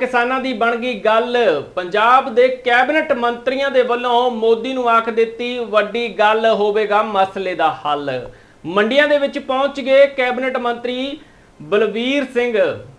ਕਿਸਾਨਾਂ ਦੀ ਬਣ ਗਈ ਗੱਲ। ਪੰਜਾਬ ਦੇ ਕੈਬਨਿਟ ਮੰਤਰੀਆਂ ਦੇ ਵੱਲੋਂ ਮੋਦੀ ਨੂੰ ਆਖ ਦਿੱਤੀ, ਵੱਡੀ ਗੱਲ ਹੋਵੇਗਾ, ਮਸਲੇ ਦਾ ਹੱਲ। ਮੰਡੀਆਂ ਦੇ ਵਿੱਚ ਪਹੁੰਚ ਗਏ ਕੈਬਨਿਟ ਮੰਤਰੀ ਬਲਵੀਰ ਸਿੰਘ।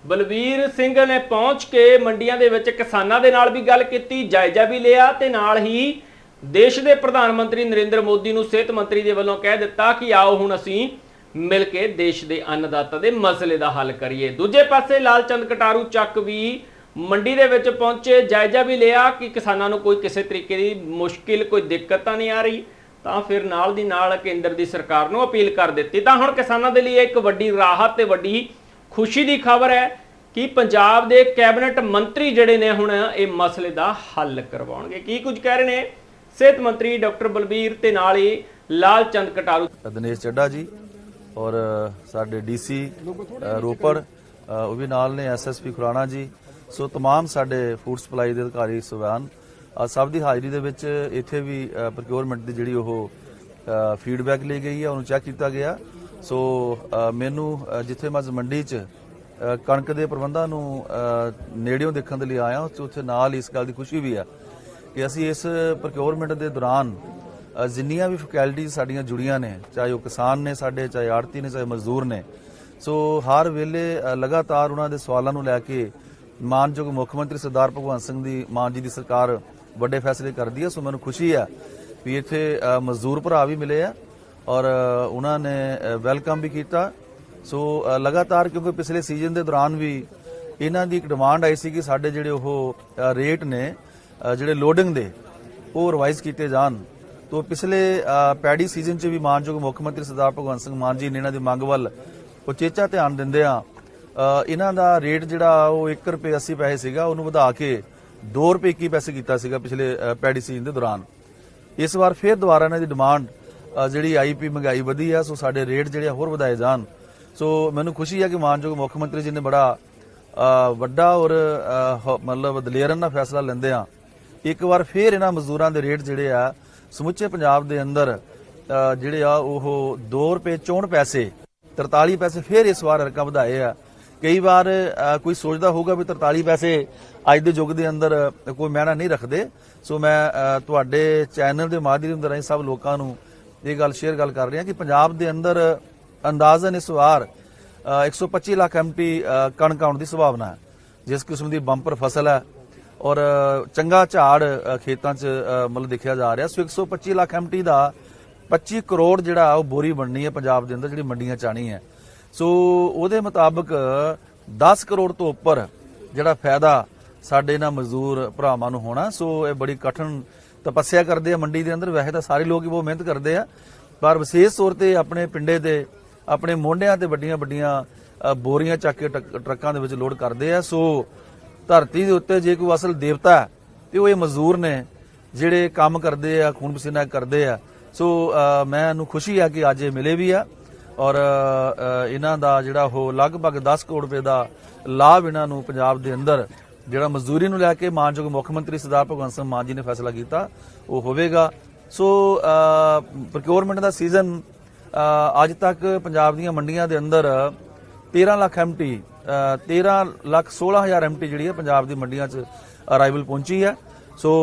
ਬਲਵੀਰ ਸਿੰਘ ਨੇ ਪਹੁੰਚ ਕੇ ਮੰਡੀਆਂ ਦੇ ਵਿੱਚ ਕਿਸਾਨਾਂ ਦੇ ਨਾਲ ਵੀ ਗੱਲ ਕੀਤੀ, ਜਾਇਜ਼ਾ ਵੀ ਲਿਆ ਤੇ ਨਾਲ ਹੀ ਦੇਸ਼ ਦੇ ਪ੍ਰਧਾਨ ਮੰਤਰੀ ਨਰਿੰਦਰ ਮੋਦੀ ਨੂੰ ਸਿਹਤ ਮੰਤਰੀ ਦੇ ਵੱਲੋਂ ਕਹਿ ਦਿੱਤਾ ਕਿ, ਆਓ ਹੁਣ ਅਸੀਂ ਮਿਲ ਕੇ ਦੇਸ਼ ਦੇ ਅੰਨਦਾਤਾ ਦੇ ਮਸਲੇ ਦਾ ਹੱਲ ਕਰੀਏ। ਦੂਜੇ ਪਾਸੇ ਲਾਲਚੰਦ ਕਟਾਰੂ ਚੱਕ ਵੀ ਮੰਡੀ ਦੇ ਵਿੱਚ ਪਹੁੰਚੇ ਜਾਇਜ਼ਾ ਵੀ ਲਿਆ ਕਿ ਕਿਸਾਨਾਂ ਨੂੰ ਕੋਈ ਕਿਸੇ ਤਰੀਕੇ ਦੀ ਮੁਸ਼ਕਿਲ ਕੋਈ ਦਿੱਕਤ ਤਾਂ ਨਹੀਂ ਆ ਰਹੀ? ਤਾਂ ਫਿਰ ਨਾਲ ਦੀ ਨਾਲ ਕੇਂਦਰ ਦੀ ਸਰਕਾਰ ਨੂੰ ਅਪੀਲ ਕਰ ਦਿੱਤੀ। ਤਾਂ ਹੁਣ ਕਿਸਾਨਾਂ ਦੇ ਲਈ ਇੱਕ ਵੱਡੀ ਰਾਹਤ ਤੇ ਵੱਡੀ ਖੁਸ਼ੀ ਦੀ ਖਬਰ ਹੈ ਕਿ ਪੰਜਾਬ ਦੇ ਕੈਬਨਿਟ ਮੰਤਰੀ ਜਿਹੜੇ ਨੇ ਹੁਣ ਇਹ ਮਸਲੇ ਦਾ ਹੱਲ ਕਰਵਾਉਣਗੇ। ਕੀ ਕੁਝ ਕਹਿ ਰਹੇ ਨੇ? ਸਿਹਤ ਮੰਤਰੀ ਡਾਕਟਰ ਬਲਬੀਰ ਤੇ ਨਾਲ ਹੀ ਲਾਲ ਚੰਦ ਕਟਾਰੂ। ਦਿਨੇਸ਼ ਚੱਡਾ ਜੀ ਔਰ ਸਾਡੇ ਡੀਸੀ ਰੋਪੜ ਅ, ਉਹ ਵੀ ਨਾਲ ਨੇ ਐਸਐਸਪੀ ਖੁਰਾਣਾ ਜੀ ਸੋ तमाम ਸਾਡੇ ਫੂਡ ਸਪਲਾਈ ਦੇ ਅਧਿਕਾਰੀ ਸਵਾਨ ਅ, ਸਭ ਦੀ ਹਾਜ਼ਰੀ ਦੇ ਵਿੱਚ ਇੱਥੇ ਵੀ ਪ੍ਰੋਕਿਉਰਮੈਂਟ ਦੀ ਜਿਹੜੀ ਉਹ ਫੀਡਬੈਕ ਲਈ ਗਈ ਹੈ ਉਹਨੂੰ ਚੈੱਕ ਕੀਤਾ ਗਿਆ ਸੋ ਅ, ਮੈਨੂੰ ਅ, ਜਿੱਥੇ ਮੈਂ ਅੱਜ ਮੰਡੀ 'ਚ ਅ, ਕਣਕ ਦੇ ਪ੍ਰਬੰਧਾਂ ਨੂੰ ਅ, ਨੇੜਿਓਂ ਦੇਖਣ ਦੇ ਲਈ ਆਇਆ ਉੱਥੇ ਉੱਥੇ ਨਾਲ ਇਸ ਗੱਲ ਦੀ ਖੁਸ਼ੀ ਵੀ ਆ ਕਿ ਅਸੀਂ ਇਸ ਪ੍ਰੋਕਿਉਰਮੈਂਟ ਦੇ ਦੌਰਾਨ ਅ, ਜਿੰਨੀਆਂ ਵੀ ਫੈਕਲਟੀਆਂ ਸਾਡੀਆਂ ਜੁੜੀਆਂ ਨੇ ਚਾਹੇ ਉਹ ਕਿਸਾਨ ਨੇ ਸਾਡੇ ਚਾਹੇ ਆੜਤੀ ਨੇ ਚਾਹੇ ਮਜ਼ਦੂਰ ਨੇ ਸੋ ਹਰ ਵੇਲੇ ਅ, ਲਗਾਤਾਰ ਉਹਨਾਂ ਦੇ ਸਵਾਲਾਂ ਨੂੰ ਲੈ ਕੇ ਮਾਨਯੋਗ ਮੁੱਖ ਮੰਤਰੀ ਸਰਦਾਰ ਭਗਵੰਤ ਸਿੰਘ ਦੀ, ਮਾਨ ਜੀ ਦੀ ਸਰਕਾਰ ਵੱਡੇ ਫੈਸਲੇ ਕਰਦੀ ਹੈ, ਸੋ ਮੈਨੂੰ ਖੁਸ਼ੀ ਹੈ ਵੀ ਇੱਥੇ ਮਜ਼ਦੂਰ ਭਰਾ ਵੀ ਮਿਲੇ ਆ ਔਰ ਉਹਨਾਂ ਨੇ ਵੈਲਕਮ ਵੀ ਕੀਤਾ। ਸੋ ਲਗਾਤਾਰ ਕਿਉਂਕਿ ਪਿਛਲੇ ਸੀਜ਼ਨ ਦੇ ਦੌਰਾਨ ਵੀ ਇਹਨਾਂ ਦੀ ਇੱਕ ਡਿਮਾਂਡ ਆਈ ਸੀ ਕਿ ਸਾਡੇ ਜਿਹੜੇ ਉਹ ਰੇਟ ਨੇ ਜਿਹੜੇ ਲੋਡਿੰਗ ਦੇ, ਉਹ ਰਿਵਾਈਜ਼ ਕੀਤੇ ਜਾਣ। ਤੋਂ ਪਿਛਲੇ ਪੈੜੀ ਸੀਜ਼ਨ 'ਚ ਵੀ ਮਾਨਯੋਗ ਮੁੱਖ ਮੰਤਰੀ ਸਰਦਾਰ ਭਗਵੰਤ ਸਿੰਘ ਮਾਨ ਜੀ ਨੇ ਇਹਨਾਂ ਦੀ ਮੰਗ ਵੱਲ ਉਚੇਚਾ ਧਿਆਨ ਦਿੰਦੇ ਆ। ਇਹਨਾਂ ਦਾ ਰੇਟ ਜਿਹੜਾ ਉਹ 1 ਰੁਪਏ 80 ਪੈਸੇ ਸੀਗਾ ਉਹਨੂੰ ਵਧਾ ਕੇ 2 ਰੁਪਏ 21 ਪੈਸੇ ਕੀਤਾ ਸੀਗਾ ਪਿਛਲੇ ਅ, ਪੈਡੀ ਸੀਜ਼ਨ ਦੇ ਦੌਰਾਨ। ਇਸ ਵਾਰ ਫਿਰ ਦੁਬਾਰਾ ਇਹਨਾਂ ਦੀ ਡਿਮਾਂਡ ਅ, ਜਿਹੜੀ ਆਈਪੀ ਮਹਿੰਗਾਈ ਵਧੀ ਆ ਸੋ ਸਾਡੇ ਰੇਟ ਜਿਹੜੇ ਆ ਹੋਰ ਵਧਾਏ ਜਾਣ। ਸੋ ਮੈਨੂੰ ਖੁਸ਼ੀ ਹੈ ਕਿ ਮਾਨਯੋਗ ਮੁੱਖ ਮੰਤਰੀ ਜੀ ਨੇ ਬੜਾ ਵੱਡਾ ਔਰ ਮਤਲਬ ਦਲੇਰਨ ਨਾਲ ਫੈਸਲਾ ਲੈਂਦੇ ਆ। ਇੱਕ ਵਾਰ ਫਿਰ ਇਹਨਾਂ ਮਜ਼ਦੂਰਾਂ ਦੇ ਰੇਟ ਜਿਹੜੇ ਆ ਸਮੁੱਚੇ ਪੰਜਾਬ ਦੇ ਅੰਦਰ ਜਿਹੜੇ ਆ ਉਹ 2 ਰੁਪਏ 64 ਪੈਸੇ 43 ਪੈਸੇ ਫਿਰ ਇਸ ਵਾਰ ਰਕਮ ਵਧਾਏ ਆ। ਕਈ ਵਾਰ ਕੋਈ ਸੋਚਦਾ ਹੋਊਗਾ ਵੀ 43 ਪੈਸੇ ਅੱਜ ਦੇ ਯੁੱਗ ਦੇ ਅੰਦਰ ਕੋਈ ਮਾਇਨਾ ਨਹੀਂ ਰੱਖਦੇ। ਸੋ ਮੈਂ ਤੁਹਾਡੇ ਚੈਨਲ ਦੇ ਮਾਧਿਅਮ ਦੇ ਰਾਹੀਂ ਸਭ ਲੋਕਾਂ ਨੂੰ ਇਹ ਗੱਲ ਸ਼ੇਅਰ ਗੱਲ ਕਰ ਰਿਹਾ ਕਿ ਪੰਜਾਬ ਦੇ ਅੰਦਰ ਅੰਦਾਜ਼ਨ ਇਸ ਵਾਰ ਅ, 125 ਲੱਖ ਐਮਟੀ ਕਣਕ ਆਉਣ ਦੀ ਸੰਭਾਵਨਾ ਹੈ ਜਿਸ ਕਿਸਮ ਦੀ ਬੰਪਰ ਫਸਲ ਹੈ। ਔਰ ਚੰਗਾ ਝਾੜ ਖੇਤਾਂ 'ਚ ਮਤਲਬ ਦੇਖਿਆ ਜਾ ਰਿਹਾ। ਸੋ 125 ਲੱਖ ਐਮਟੀ ਦਾ 25 ਕਰੋੜ ਜਿਹੜਾ ਉਹ ਬੋਰੀ ਬਣਨੀ ਹੈ ਪੰਜਾਬ ਦੇ ਅੰਦਰ ਜਿਹੜੀ ਮੰਡੀਆਂ ਚ ਆਣੀ ਹੈ। ਸੋ ਉਹਦੇ ਮੁਤਾਬਕ 10 ਕਰੋੜ ਤੋਂ ਉੱਪਰ ਜਿਹੜਾ ਫਾਇਦਾ ਸਾਡੇ ਇਹਨਾਂ ਮਜ਼ਦੂਰ ਭਰਾਵਾਂ ਨੂੰ ਹੋਣਾ ਸੋ ਇਹ ਬੜੀ ਕਠਿਨ ਤਪੱਸਿਆ ਕਰਦੇ ਆ ਮੰਡੀ ਦੇ ਅੰਦਰ। ਵੈਸੇ ਤਾਂ ਸਾਰੇ ਲੋਕ ਹੀ ਬਹੁਤ ਮਿਹਨਤ ਕਰਦੇ ਆ ਪਰ ਵਿਸ਼ੇਸ਼ ਤੌਰ ਤੇ ਆਪਣੇ ਪਿੰਡੇ ਦੇ ਆਪਣੇ ਮੋਢਿਆਂ ਤੇ ਵੱਡੀਆਂ ਵੱਡੀਆਂ ਬੋਰੀਆਂ ਚੱਕ ਕੇ ਟਰੱਕ- ਟਰੱਕਾਂ ਦੇ ਵਿੱਚ ਲੋਡ ਕਰਦੇ ਆ। ਸੋ ਧਰਤੀ ਦੇ ਉੱਤੇ ਜੇ ਕੋਈ ਅਸਲ ਦੇਵਤਾ ਹੈ, ਤੇ ਉਹ ਇਹ ਮਜ਼ਦੂਰ ਨੇ ਜਿਹੜੇ ਕੰਮ ਕਰਦੇ ਆ ਖੂਨ ਪਸੀਨਾ ਕਰਦੇ ਆ। ਸੋ ਅ, ਮੈਨੂੰ ਖੁਸ਼ੀ ਆ ਕਿ ਅੱਜ ਇਹ ਮਿਲੇ ਵੀ ਆ। ਔਰ ਇਹਨਾਂ ਦਾ ਜਿਹੜਾ ਉਹ ਲਗਭਗ 10 ਕਰੋੜ ਰੁਪਏ ਦਾ ਲਾਭ ਇਹਨਾਂ ਨੂੰ ਪੰਜਾਬ ਦੇ ਅੰਦਰ ਜਿਹੜਾ ਮਜ਼ਦੂਰੀ ਨੂੰ ਲੈ ਕੇ ਮਾਨਯੋਗ ਮੁੱਖ ਮੰਤਰੀ ਸਰਦਾਰ ਭਗਵੰਤ ਸਿੰਘ ਮਾਨ ਜੀ ਨੇ ਫੈਸਲਾ ਕੀਤਾ, ਉਹ ਹੋਵੇਗਾ। ਸੋ ਪ੍ਰੋਕਿਉਰਮੈਂਟ ਦਾ ਸੀਜ਼ਨ ਅੱਜ ਤੱਕ ਪੰਜਾਬ ਦੀਆਂ ਮੰਡੀਆਂ ਦੇ ਅੰਦਰ 13 ਲੱਖ ਐਮਟੀ 13 ਲੱਖ 16 ਹਜ਼ਾਰ ਐਮਟੀ ਜਿਹੜੀ ਹੈ ਪੰਜਾਬ ਦੀ ਮੰਡੀਆਂ 'ਚ ਅਰਾਈਵਲ ਪਹੁੰਚੀ ਹੈ। ਸੋ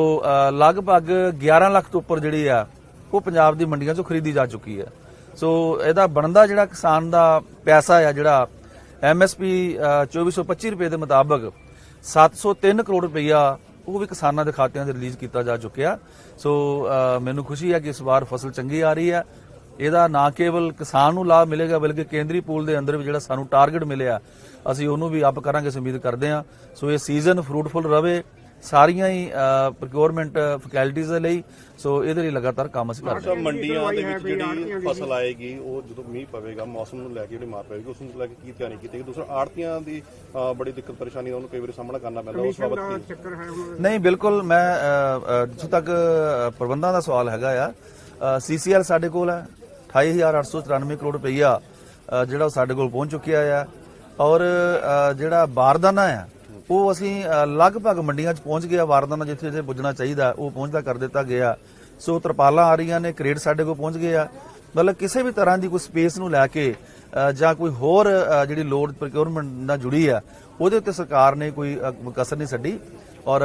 ਲਗਭਗ 11 ਲੱਖ ਤੋਂ ਉੱਪਰ ਜਿਹੜੀ ਆ, ਉਹ ਪੰਜਾਬ ਦੀ ਮੰਡੀਆਂ 'ਚੋਂ ਖਰੀਦੀ ਜਾ ਚੁੱਕੀ ਹੈ। ਸੋ ਇਹਦਾ ਬਣਦਾ ਜਿਹੜਾ ਕਿਸਾਨ ਦਾ ਪੈਸਾ ਆ, ਜਿਹੜਾ ਐਮਐਸਪੀ 2425 ਰੁਪਏ ਦੇ ਮੁਤਾਬਕ 703 ਕਰੋੜ ਰੁਪਈਆ ਉਹ ਵੀ ਕਿਸਾਨਾਂ ਦੇ ਖਾਤਿਆਂ 'ਚ ਰਿਲੀਜ਼ ਕੀਤਾ ਜਾ ਚੁੱਕਿਆ। ਸੋ ਮੈਨੂੰ ਖੁਸ਼ੀ ਹੈ ਕਿ ਇਸ ਵਾਰ ਫਸਲ ਚੰਗੀ ਆ ਰਹੀ ਹੈ। ਇਹਦਾ ਨਾ ਕੇਵਲ ਕਿਸਾਨ ਨੂੰ ਲਾਭ ਮਿਲੇਗਾ, ਬਲਕਿ ਕੇਂਦਰੀ ਪੂਲ ਦੇ ਅੰਦਰ ਵੀ ਜਿਹੜਾ ਸਾਨੂੰ ਟਾਰਗੇਟ ਮਿਲਿਆ, ਅਸੀਂ ਉਹਨੂੰ ਵੀ ਅਪ ਕਰਾਂਗੇ, ਅਸੀਂ ਉਮੀਦ ਕਰਦੇ ਹਾਂ। ਸੋ ਇਹ ਸੀਜ਼ਨ ਫਰੂਟਫੁਲ ਰਵੇ ਸਾਰੀਆਂ ਹੀ ਪ੍ਰੋਕਿਉਰਮੈਂਟ ਫੈਕਲਟੀਆਂ ਦੇ ਲਈ ਸੋ ਇਹਦੇ ਲਈ ਲਗਾਤਾਰ ਕੰਮ ਅਸੀਂ ਕਰ ਰਹੇ ਹਾਂ। ਅੱਛਾ ਮੰਡੀਆਂ ਦੇ ਵਿੱਚ ਜਿਹੜੀ ਫਸਲ ਆਏਗੀ ਉਹ ਜਦੋਂ ਮੀਂਹ ਪਵੇਗਾ ਮੌਸਮ ਨੂੰ ਲੈ ਕੇ ਜਿਹੜੀ ਮਾਰ ਪਵੇਗੀ ਉਸ ਨੂੰ ਲੈ ਕੇ ਕੀ ਤਿਆਰੀ ਕੀਤੀ ਗਈ? ਦੂਸਰਾ ਆੜਤੀਆਂ ਦੀ ਬੜੀ ਦਿੱਕਤ ਪਰੇਸ਼ਾਨੀ ਦਾ ਉਹਨੂੰ ਕਈ ਵਾਰੀ ਸਾਹਮਣਾ ਕਰਨਾ ਪੈਂਦਾ ਉਸ ਬਾਬਤ ਕੀ? ਨਹੀਂ ਬਿਲਕੁਲ ਮੈਂ ਜਿੱਥੋਂ ਤੱਕ ਪ੍ਰਬੰਧਾਂ ਦਾ ਸਵਾਲ ਹੈਗਾ ਆ ਸੀਸੀਐਲ ਸਾਡੇ ਕੋਲ ਹੈ 28894 ਕਰੋੜ ਰੁਪਈਆ ਜਿਹੜਾ ਉਹ ਸਾਡੇ ਕੋਲ ਪਹੁੰਚ ਚੁੱਕਿਆ ਆ ਔਰ ਜਿਹੜਾ ਬਾਰਦਾਨਾ ਆ ਉਹ ਅਸੀਂ ਲਗਭਗ ਮੰਡੀਆਂ 'ਚ ਪਹੁੰਚ ਗਿਆ ਬਾਰਦਾਨਾ ਜਿੱਥੇ ਜਿੱਥੇ ਪੁੱਜਣਾ ਚਾਹੀਦਾ, ਉਹ ਪਹੁੰਚਦਾ ਕਰ ਦਿੱਤਾ ਗਿਆ। ਸੋ ਤਰਪਾਲਾਂ ਆ ਰਹੀਆਂ ਨੇ ਕ੍ਰੇਡ ਸਾਡੇ ਕੋਲ ਪਹੁੰਚ ਗਏ ਆ। ਮਤਲਬ ਕਿਸੇ ਵੀ ਤਰ੍ਹਾਂ ਦੀ ਕੋਈ ਸਪੇਸ ਨੂੰ ਲੈ ਕੇ ਜਾਂ ਕੋਈ ਹੋਰ ਜਿਹੜੀ ਲੋਡ ਪ੍ਰੋਕਿਉਰਮੈਂਟ ਨਾਲ ਜੁੜੀ ਆ, ਉਹਦੇ ਉੱਤੇ ਸਰਕਾਰ ਨੇ ਕੋਈ ਕਸਰ ਨਹੀਂ ਛੱਡੀ। ਔਰ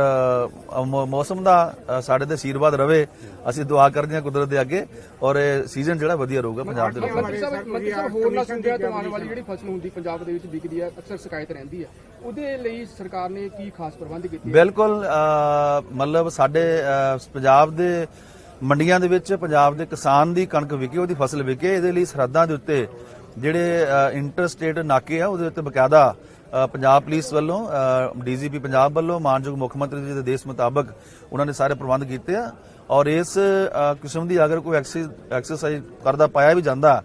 ਮੌਸਮ ਦਾ ਸਾਡੇ ਤੇ ਆਸ਼ੀਰਵਾਦ ਰਵੇ ਅਸੀਂ ਦੁਆ ਕਰਦੇ ਹਾਂ ਕੁਦਰਤ ਦੇ ਅੱਗੇ ਔਰ ਇਹ ਸੀਜ਼ਨ ਜਿਹੜਾ ਵਧੀਆ ਰਹੂਗਾ ਪੰਜਾਬ ਦੇ ਵਿੱਚ ਮੰਤਰੀ ਸਾਹਿਬ ਮੰਤਰੀ ਸਾਹਿਬ ਹੋਰ ਨਾ ਸੁਣਿਆ ਤੋਂ ਆਉਣ ਵਾਲੀ ਜਿਹੜੀ ਫਸਲ ਹੁੰਦੀ ਪੰਜਾਬ ਦੇ ਵਿੱਚ ਵਿਕਦੀ ਹੈ ਅਕਸਰ ਸ਼ਿਕਾਇਤ ਰਹਿੰਦੀ ਹੈ ਉਹਦੇ ਲਈ ਸਰਕਾਰ ਨੇ ਕੀ ਖਾਸ ਪ੍ਰਬੰਧ ਕੀਤੇ ਬਿਲਕੁਲ ਮਤਲਬ ਸਾਡੇ ਪੰਜਾਬ ਦੇ ਮੰਡੀਆਂ ਦੇ ਵਿੱਚ ਪੰਜਾਬ ਦੇ ਕਿਸਾਨ ਦੀ ਕਣਕ ਵਿਕੇ ਉਹਦੀ ਫਸਲ ਵਿਕੇ ਇਹਦੇ ਲਈ ਸਰਹੱਦਾਂ ਦੇ ਉੱਤੇ ਜਿਹੜੇ ਇੰਟਰ ਸਟੇਟ ਨਾਕੇ ਆ ਉਹਦੇ ਉੱਤੇ ਬਕਾਇਦਾ ਪੰਜਾਬ ਪੁਲਿਸ ਵੱਲੋਂ ਡੀਜੀਪੀ ਪੰਜਾਬ ਵੱਲੋਂ, ਮਾਨਯੋਗ ਮੁੱਖ ਮੰਤਰੀ ਜੀ ਦੇ ਦੇਸ਼ ਮੁਤਾਬਕ ਉਹਨਾਂ ਨੇ ਸਾਰੇ ਪ੍ਰਬੰਧ ਕੀਤੇ ਆ। ਔਰ ਇਸ ਕਿਸਮ ਦੀ ਅਗਰ ਕੋਈ ਐਕਸਰਸਾਈਜ਼ ਕਰਦਾ, ਪਾਇਆ ਵੀ ਜਾਂਦਾ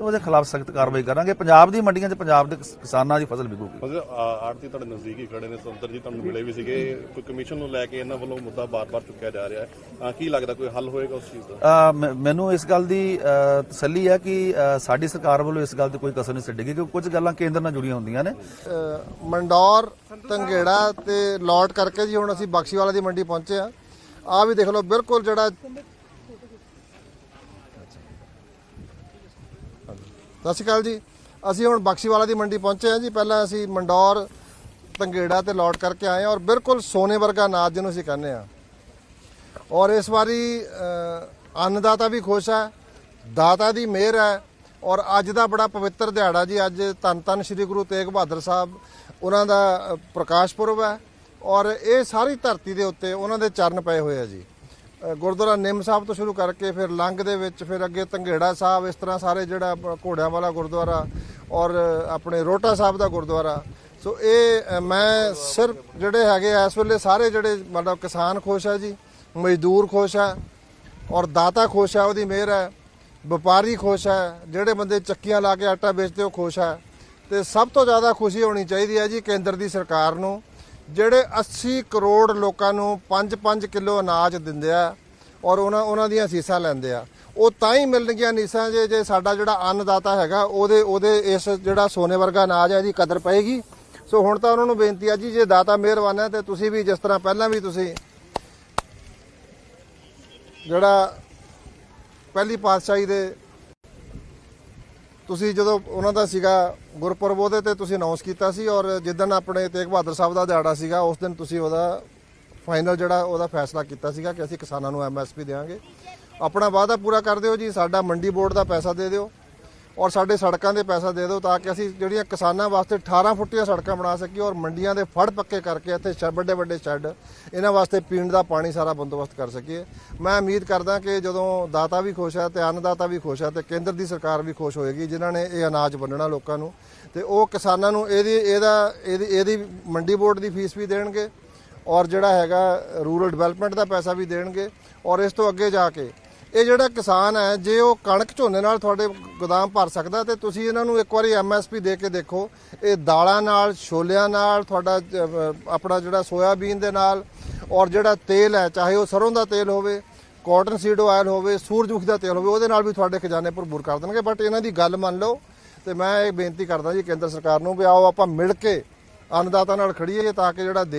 ਉਹਦੇ ਖਿਲਾਫ ਸਖਤ ਕਾਰਵਾਈ ਕਰਾਂਗੇ। ਪੰਜਾਬ ਦੀ ਮੰਡੀਆਂ 'ਚ ਪੰਜਾਬ ਦੇ ਕਿਸ- ਕਿਸਾਨਾਂ ਦੀ ਫਸਲ ਵਿਕੂਗੀ। ਮਤਲਬ ਆੜਤੀ ਤੁਹਾਡੇ ਨਜ਼ਦੀਕ ਹੀ ਖੜੇ ਨੇ ਸੰਤਰ ਜੀ ਤੁਹਾਨੂੰ ਮਿਲੇ ਵੀ ਸੀਗੇ। ਕੋਈ ਕਮਿਸ਼ਨ ਨੂੰ ਲੈ ਕੇ ਇਹਨਾਂ ਵੱਲੋਂ ਮੁੱਦਾ ਬਾਰ-ਬਾਰ ਚੁੱਕਿਆ ਜਾ ਰਿਹਾ ਹੈ। ਕੀ ਲੱਗਦਾ ਕੋਈ ਹੱਲ ਹੋਏਗਾ ਉਸ ਚੀਜ਼ ਦਾ? ਮੈਨੂੰ ਇਸ ਗੱਲ ਦੀ ਤਸੱਲੀ ਹੈ ਕਿ ਸਾਡੀ ਸਰਕਾਰ ਵੱਲੋਂ ਇਸ ਗੱਲ ਤੇ ਕੋਈ ਕਸਰ ਨਹੀਂ ਛੱਡੇਗੀ ਕਿਉਂਕਿ ਕੁਝ ਗੱਲਾਂ ਕੇਂਦਰ ਨਾਲ ਜੁੜੀਆਂ ਹੁੰਦੀਆਂ ਨੇ। ਮੰਡੌਰ ਤੰਗੇੜਾ ਤੇ ਲੌਟ ਕਰਕੇ ਜੀ ਹੁਣ ਅਸੀਂ ਬਖਸ਼ੀਵਾਲਾ ਦੀ ਮੰਡੀ ਪਹੁੰਚੇ ਆ ਆ ਵੀ ਦੇਖ ਲਓ ਬਿਲਕੁਲ ਜਿਹੜਾ ਸਤਿ ਸ਼੍ਰੀ ਅਕਾਲ ਜੀ। ਅਸੀਂ ਹੁਣ ਬਖਸ਼ੀਵਾਲਾ ਦੀ ਮੰਡੀ ਪਹੁੰਚੇ ਹਾਂ ਜੀ। ਪਹਿਲਾਂ ਅਸੀਂ ਮੰਡੌਰ ਤੰਗੇੜਾ ਤੇ ਲੌਟ ਕਰਕੇ ਆਏ ਹਾਂ ਔਰ ਬਿਲਕੁਲ ਸੋਨੇ ਵਰਗਾ ਅਨਾਜ ਜਿਹਨੂੰ ਅਸੀਂ ਕਹਿੰਦੇ ਆ ਔਰ ਇਸ ਵਾਰੀ ਅੰਨਦਾਤਾ ਵੀ ਖੁਸ਼ ਹੈ, ਦਾਤਾ ਦੀ ਮਿਹਰ ਹੈ ਔਰ ਅੱਜ ਦਾ ਬੜਾ ਪਵਿੱਤਰ ਦਿਹਾੜਾ ਜੀ। ਅੱਜ ਧੰਨ ਧੰਨ ਸ੍ਰੀ ਗੁਰੂ ਤੇਗ ਬਹਾਦਰ ਸਾਹਿਬ, ਉਹਨਾਂ ਦਾ ਪ੍ਰਕਾਸ਼ ਪੁਰਬ ਹੈ ਔਰ ਇਹ ਸਾਰੀ ਧਰਤੀ ਦੇ ਉੱਤੇ ਉਹਨਾਂ ਦੇ ਚਰਨ ਪਏ ਹੋਏ ਆ ਜੀ। ਗੁਰਦੁਆਰਾ ਨਿੰਮ ਸਾਹਿਬ ਤੋਂ ਸ਼ੁਰੂ ਕਰਕੇ ਫਿਰ ਲੰਗ ਦੇ ਵਿੱਚ ਫਿਰ ਅੱਗੇ ਤੰਗੇੜਾ ਸਾਹਿਬ, ਇਸ ਤਰ੍ਹਾਂ ਸਾਰੇ ਜਿਹੜਾ ਘੋੜਿਆਂ ਵਾਲਾ ਗੁਰਦੁਆਰਾ ਔਰ ਆਪਣੇ ਰੋਟਾ ਸਾਹਿਬ ਦਾ ਗੁਰਦੁਆਰਾ। ਸੋ ਇਹ ਮੈਂ ਸਿਰਫ ਜਿਹੜੇ ਹੈਗੇ ਇਸ ਵੇਲੇ ਸਾਰੇ ਜਿਹੜੇ ਮਤਲਬ ਕਿਸਾਨ ਖੁਸ਼ ਹੈ ਜੀ, ਮਜ਼ਦੂਰ ਖੁਸ਼ ਹੈ ਔਰ ਦਾਤਾ ਖੁਸ਼ ਹੈ, ਉਹਦੀ ਮਿਹਰ ਹੈ, ਵਪਾਰੀ ਖੁਸ਼ ਹੈ, ਜਿਹੜੇ ਬੰਦੇ ਚੱਕੀਆਂ ਲਾ ਕੇ ਆਟਾ ਵੇਚਦੇ ਉਹ ਖੁਸ਼ ਹੈ। ਤੇ ਸਭ ਤੋਂ ਜ਼ਿਆਦਾ ਖੁਸ਼ੀ ਹੋਣੀ ਚਾਹੀਦੀ ਹੈ ਜੀ ਕੇਂਦਰ ਦੀ ਸਰਕਾਰ ਨੂੰ ਜਿਹੜੇ 80 ਕਰੋੜ ਲੋਕਾਂ ਨੂੰ 5-5 ਕਿਲੋ ਅਨਾਜ ਦਿੰਦੇ ਆ ਔਰ ਉਹਨਾਂ ਉਹਨਾਂ ਦੀਆਂ ਸੀਸਾਂ ਲੈਂਦੇ ਆ, ਉਹ ਤਾਂ ਹੀ ਮਿਲਣਗੀਆਂ ਨੀਸਾਂ ਜੇ ਜੇ ਸਾਡਾ ਜਿਹੜਾ ਅੰਨਦਾਤਾ ਹੈਗਾ, ਉਹਦੇ ਉਹਦੇ ਇਸ ਜਿਹੜਾ ਸੋਨੇ ਵਰਗਾ ਅਨਾਜ ਹੈ ਇਹਦੀ ਕਦਰ ਪਏਗੀ। ਸੋ ਹੁਣ ਤਾਂ ਉਹਨਾਂ ਨੂੰ ਬੇਨਤੀ ਆ ਜੀ, ਜੇ ਦਾਤਾ ਮਿਹਰਬਾਨ ਹੈ ਤੇ ਤੁਸੀਂ ਵੀ ਜਿਸ ਤਰ੍ਹਾਂ ਪਹਿਲਾਂ ਵੀ ਤੁਸੀਂ ਜਿਹੜਾ ਪਹਿਲੀ ਪਾਤਸ਼ਾਹੀ ਦੇ ਤੁਸੀਂ ਜਦੋਂ ਉਹਨਾਂ ਦਾ ਸੀਗਾ ਗੁਰਪੁਰਬ, ਉਹਦੇ ਤੇ ਤੁਸੀਂ ਅਨਾਉਂਸ ਕੀਤਾ ਸੀ ਔਰ ਜਿੱਦਣ ਆਪਣੇ ਤੇਗ ਬਹਾਦਰ ਸਾਹਿਬ ਦਾ ਦਿਹਾੜਾ ਸੀਗਾ, ਉਸ ਦਿਨ ਤੁਸੀਂ ਉਹਦਾ ਫਾਈਨਲ ਜਿਹੜਾ ਉਹਦਾ ਫੈਸਲਾ ਕੀਤਾ ਸੀਗਾ ਕਿ ਅਸੀਂ ਕਿਸਾਨਾਂ ਨੂੰ ਐਮਐਸਪੀ ਦੇਵਾਂਗੇ। ਆਪਣਾ ਵਾਅਦਾ ਪੂਰਾ ਕਰ ਦਿਓ ਜੀ, ਸਾਡਾ ਮੰਡੀ ਬੋਰਡ ਦਾ ਪੈਸਾ ਦੇ ਦਿਓ। ਔਰ ਸਾਡੇ ਸੜਕਾਂ ਦੇ ਪੈਸਾ ਦੇ ਦਿਓ ਤਾਂ ਕਿ ਅਸੀਂ ਜਿਹੜੀਆਂ ਕਿਸਾਨਾਂ ਵਾਸਤੇ 18 ਫੁੱਟੀਆਂ ਸੜਕਾਂ ਬਣਾ ਸਕੀਏ ਔਰ ਮੰਡੀਆਂ ਦੇ ਫੜ ਪੱਕੇ ਕਰਕੇ ਇੱਥੇ ਸ਼ ਵੱਡੇ ਵੱਡੇ ਸ਼ੈੱਡ, ਇਹਨਾਂ ਵਾਸਤੇ ਪੀਣ ਦਾ ਪਾਣੀ ਸਾਰਾ ਬੰਦੋਬਸਤ ਕਰ ਸਕੀਏ। ਮੈਂ ਉਮੀਦ ਕਰਦਾ ਕਿ ਜਦੋਂ ਦਾਤਾ ਵੀ ਖੁਸ਼ ਹੈ ਤੇ ਅੰਨਦਾਤਾ ਵੀ ਖੁਸ਼ ਹੈ ਤੇ ਕੇਂਦਰ ਦੀ ਸਰਕਾਰ ਵੀ ਖੁਸ਼ ਹੋਏਗੀ, ਜਿਨ੍ਹਾਂ ਨੇ ਇਹ ਅਨਾਜ ਵੰਡਣਾ ਲੋਕਾਂ ਨੂੰ। ਤੇ ਉਹ ਕਿਸਾਨਾਂ ਨੂੰ ਇਹਦੀ, ਇਹਦਾ, ਇਹਦੀ ਇਹਦੀ ਮੰਡੀ ਬੋਰਡ ਦੀ ਫੀਸ ਵੀ ਦੇਣਗੇ ਔਰ ਜਿਹੜਾ ਹੈਗਾ ਰੂਰਲ ਡਿਵੈਲਪਮੈਂਟ ਦਾ ਪੈਸਾ ਵੀ ਦੇਣਗੇ ਔਰ ਇਸ ਤੋਂ ਅੱਗੇ ਜਾ ਕੇ ਇਹ ਜਿਹੜਾ ਕਿਸਾਨ ਹੈ, ਜੇ ਉਹ ਕਣਕ ਝੋਨੇ ਨਾਲ ਤੁਹਾਡੇ ਗੋਦਾਮ ਭਰ ਸਕਦਾ ਤੇ ਤੁਸੀਂ ਇਹਨਾਂ ਨੂੰ ਇੱਕ ਵਾਰੀ ਐਮਐਸਪੀ ਦੇ ਕੇ ਦੇਖੋ। ਇਹ ਦਾਲਾਂ ਨਾਲ, ਛੋਲਿਆਂ ਨਾਲ, ਤੁਹਾਡਾ ਆਪਣਾ ਜਿਹੜਾ ਸੋਇਆਬੀਨ ਦੇ ਨਾਲ ਔਰ ਜਿਹੜਾ ਤੇਲ ਹੈ, ਚਾਹੇ ਉਹ ਸਰੋਂ ਦਾ ਤੇਲ ਹੋਵੇ, ਕਾਟਨ ਸੀਡ ਆਇਲ ਹੋਵੇ, ਸੂਰਜਮੁਖੀ ਦਾ ਤੇਲ ਹੋਵੇ, ਉਹਦੇ ਨਾਲ ਵੀ ਤੁਹਾਡੇ ਖਜ਼ਾਨੇ ਭਰਪੂਰ ਕਰ ਦੇਣਗੇ। ਬਟ ਇਹਨਾਂ ਦੀ ਗੱਲ ਮੰਨ ਲਓ ਤੇ ਮੈਂ ਇਹ ਬੇਨਤੀ ਕਰਦਾ ਜੀ, ਕੇਂਦਰ ਸਰਕਾਰ ਨੂੰ ਵੀ ਆਓ, ਆਪਾਂ ਮਿਲ ਕੇ ਅੰਨਦਾਤਾ ਨਾਲ ਖੜੀਏ ਤਾਂ ਕਿ ਜਿਹੜਾ ਦੇਸ਼